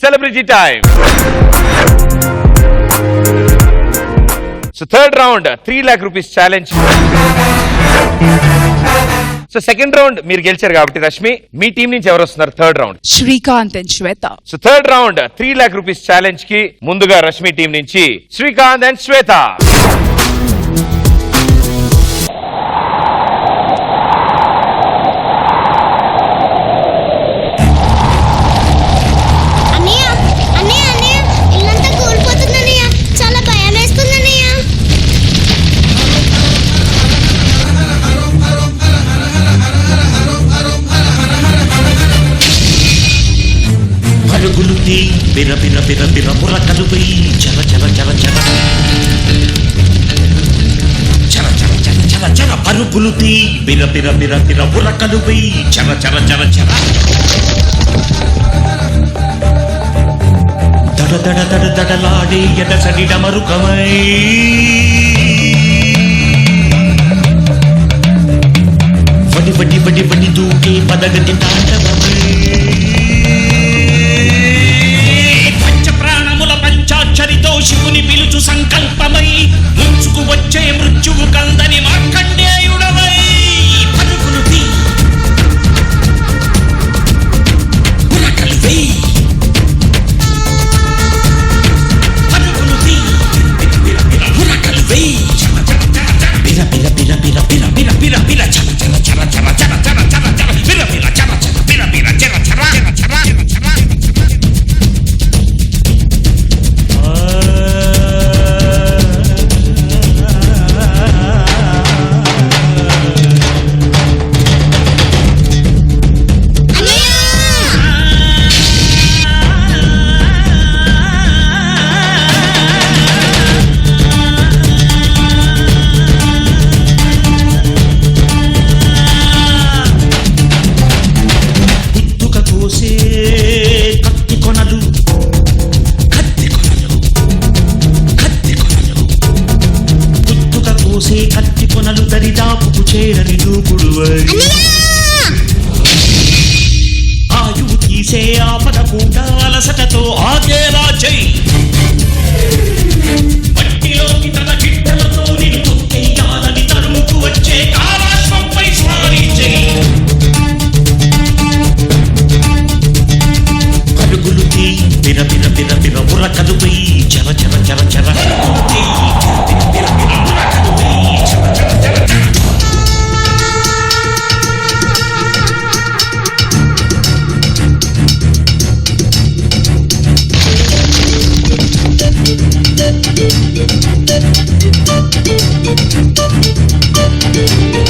Celebrity time so third round three lakh rupees challenge so second round మీరు గెలిచారు కాబట్టి రష్మి మీ టీం నుంచి ఎవరు వస్తున్నారు third round Shrikant and Shweta. So third round three lakh rupees ఛాలెంజ్కి ముందుగా రష్మి టీం నుంచి శ్రీకాంత్ అండ్ శ్వేత బిర బిర బిర బిర మురకలు వెయ్యి చల చల చల చల చల చల చల చల చల పరుపులు తీ బిర బిర బిర బిర మురకలు వెయ్యి చల చల చల చల దడ దడ దడ దడలాడే ఎడసడి డమరుకమై వడి వడి వడి వడి దూకే పదగతి తాండవ శివుని పిలుచు సంకల్పమై ముంచుకు వచ్చే మృత్యువు ఆయువు తీసే ఆపద కూడా అలసటతో ఆగేలా చెయ్యి మట్టిలోకి తన గిట్టలతో నిన్ను తొక్కేయాలని తరుముకు వచ్చే కాలాశ్వంపై స్వారీ చెయ్యి పరుగులు తీ బిర బిర బిర బిర ఉరకలు చర చర చర Thank you.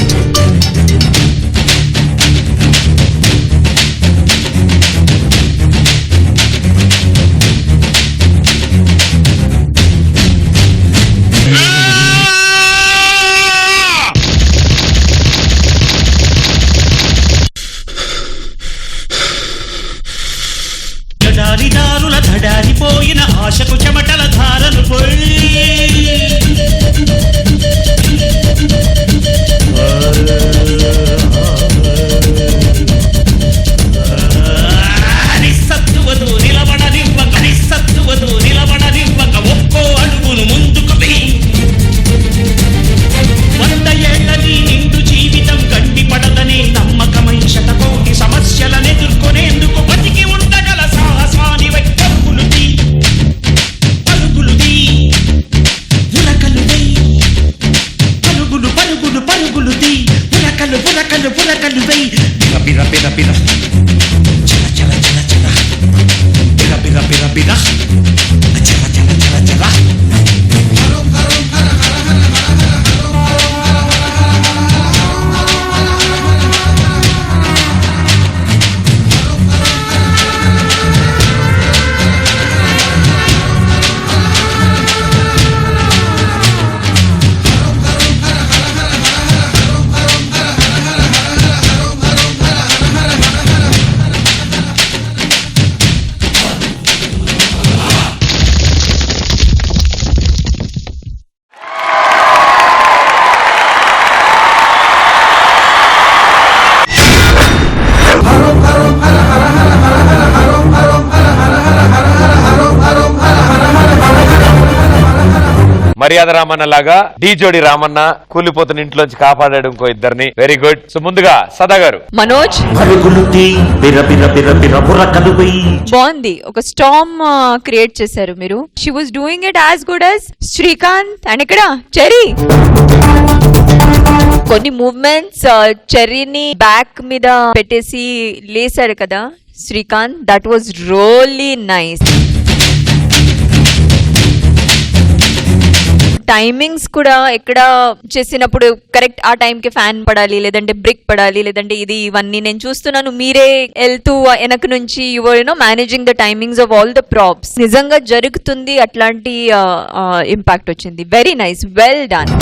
మర్యాద రామన్న లాగా డి జోడి రామన్న కూలిపోతున్న ఇంట్లోంచి కాపాడాడు ఇంకో ఇద్దరిని. వెరీ గుడ్ సో ముందుగా సదా గారు. మనోజ్. బాగుంది. ఒక స్టామ్ క్రియేట్ చేశారు మీరు. She was doing it as good as Srikanth and ఇక్కడ చెరీ కొన్ని మూవ్మెంట్స్ చెర్రీని బ్యాక్ మీద పెట్టేసి లేసాడు కదా Srikanth. That was really nice timings కూడా ఎక్కడ చేసినప్పుడు కరెక్ట్ ఆ టైం కి ఫ్యాన్ పడాలి లేదంటే బ్రిక్ పడాలి లేదంటే ఇది ఇవన్నీ నేను చూస్తున్నాను. మీరే వెళ్తూ వెనక నుంచి your managing the timings of all the props నిజంగా జరుగుతుంది అట్లాంటి ఇంపాక్ట్ వచ్చింది. వెరీ నైస్ వెల్ డన్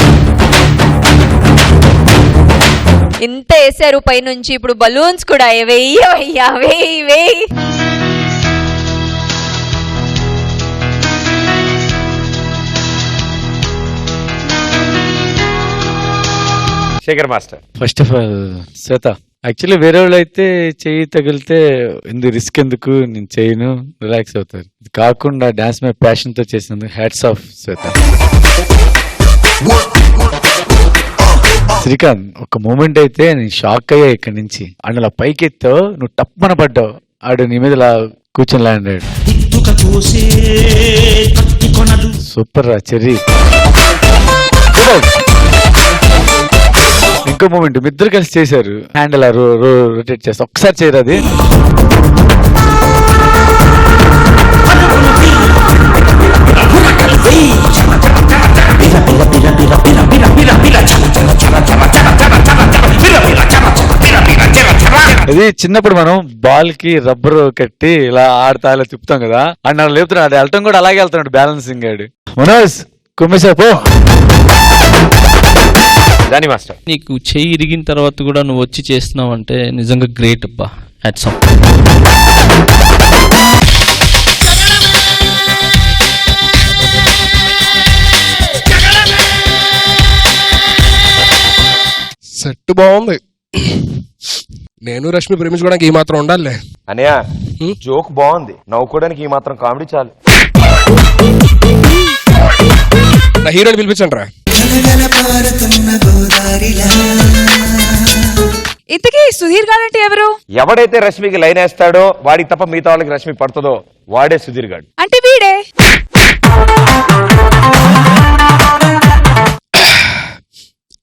ఇంత వేసారు పైనుంచి ఇప్పుడు బలూన్స్ కూడా. వెయ్యి వేయి వేయి Shekhar master. First of all Shweta actually వేరే వాళ్ళు అయితే చెయ్యి తగిలితే ఎందుకు రిస్క్ ఎందుకు? నేను చేయను రిలాక్స్ అవుతారు. ఇది కాకుండా డాన్స్ మీద ప్యాషన్తో చేసినందుకు హ్యాట్స్ ఆఫ్ శ్వేత. శ్రీకాంత్ ఒక మూమెంట్ అయితే నేను షాక్ అయ్యా ఇక్కడి నుంచి. అండ్ అలా పైకి నువ్వు టప్పన పడ్డావు. ఆడు నీ మీద ఇలా కూర్చొని ల్యాండ్ అయ్యాడు సూపర్ రా చెర్రీ. ఒక్క మూమెంట్ ఇద్దరు కలిసి చేశారు. హ్యాండిల్ రొటేట్ చేస్తా. ఒకసారి చేయరు అది? అది చిన్నప్పుడు మనం బాల్కి రబ్బర్ కట్టి ఇలా ఆడతా ఇలా తిప్పుతాం కదా. అండ్ అన్నాడు లేపుతున్నాడు. వెళ్ళటం కూడా అలాగే వెళ్తున్నాడు బ్యాలెన్సింగ్ గాడు. మనోజ్ కుమ్మేసా జానీ మాస్టర్. నీకు చెయ్యి ఇరిగిన తర్వాత కూడా నువ్వు వచ్చి చేస్తున్నావు అంటే నిజంగా గ్రేట్ అబ్బా. హ్యాట్సమ్ సెట్ బాగుంది. నేను రష్మి ప్రేమించుకోవడానికి ఈ మాత్రం ఉండాలి అనయ్య జోక్ బాగుంది. నవ్వుకోవడానికి ఈ మాత్రం కామెడీ చాలు. నా హీరోని పిలిపించండి రా ఇంతకీ సుధీర్ గారంటే ఎవరు? ఎవడైతే రష్మికి లైన్ వేస్తాడో వాడికి తప్ప మిగతా వాళ్ళకి రష్మి పడుతుందో వాడే సుధీర్ గాడు. అంటే వీడే?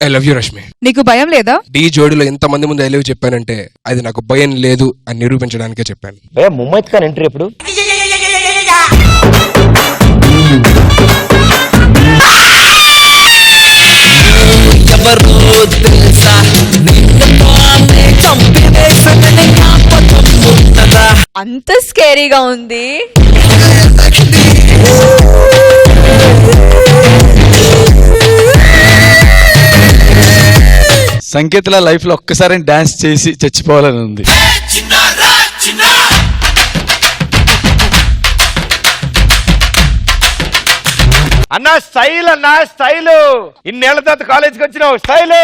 ఐ లవ్ యూ రష్మి నీకు భయం లేదా? డీ జోడీలో ఎంత మంది ముందు ఐ లవ్ చెప్పానంటే అది నాకు భయం లేదు అని నిరూపించడానికే చెప్పాను. భయ ముమ్మైత్ ఖాన్ ఎంట్రీ ఎప్పుడు? అంత స్కేరీగా ఉంది. సంకేతల లైఫ్లో ఒక్కసారి డాన్స్ చేసి చచ్చిపోవాలని ఉంది. అన్న స్టైల్ అన్న స్టైల్. ఇన్నేళ్ళ తర్వాత కాలేజ్కి వచ్చినావు స్టైల్.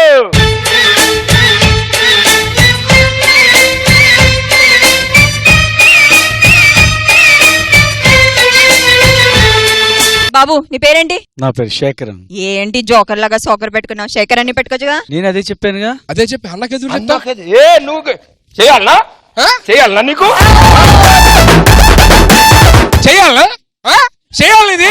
బాబు నీ పేరేంటి? నా పేరు శేఖరం ఏంటి జోకర్ లాగా సోకర్ పెట్టుకున్నావు? శేఖర్ అని పెట్టుకోవచ్చుగా? నేను అదే చెప్పానుగా? అదే చెప్పి అన్నకి ఎదురు చెప్తా ఏ నువ్వు చేయాలనా? చేయాలనా నీకు? చేయాలా ఆ? చేయాలి ఇది?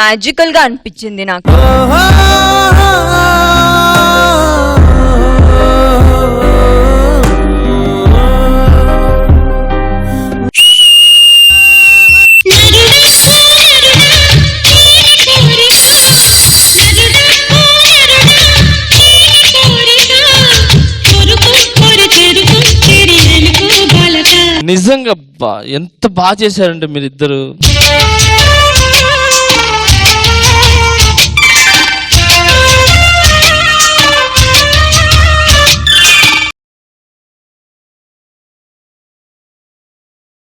మ్యాజికల్గా అనిపించింది నాకు. నిజంగా అబ్బా ఎంత బాగా చేశారంటే మీరిద్దరు.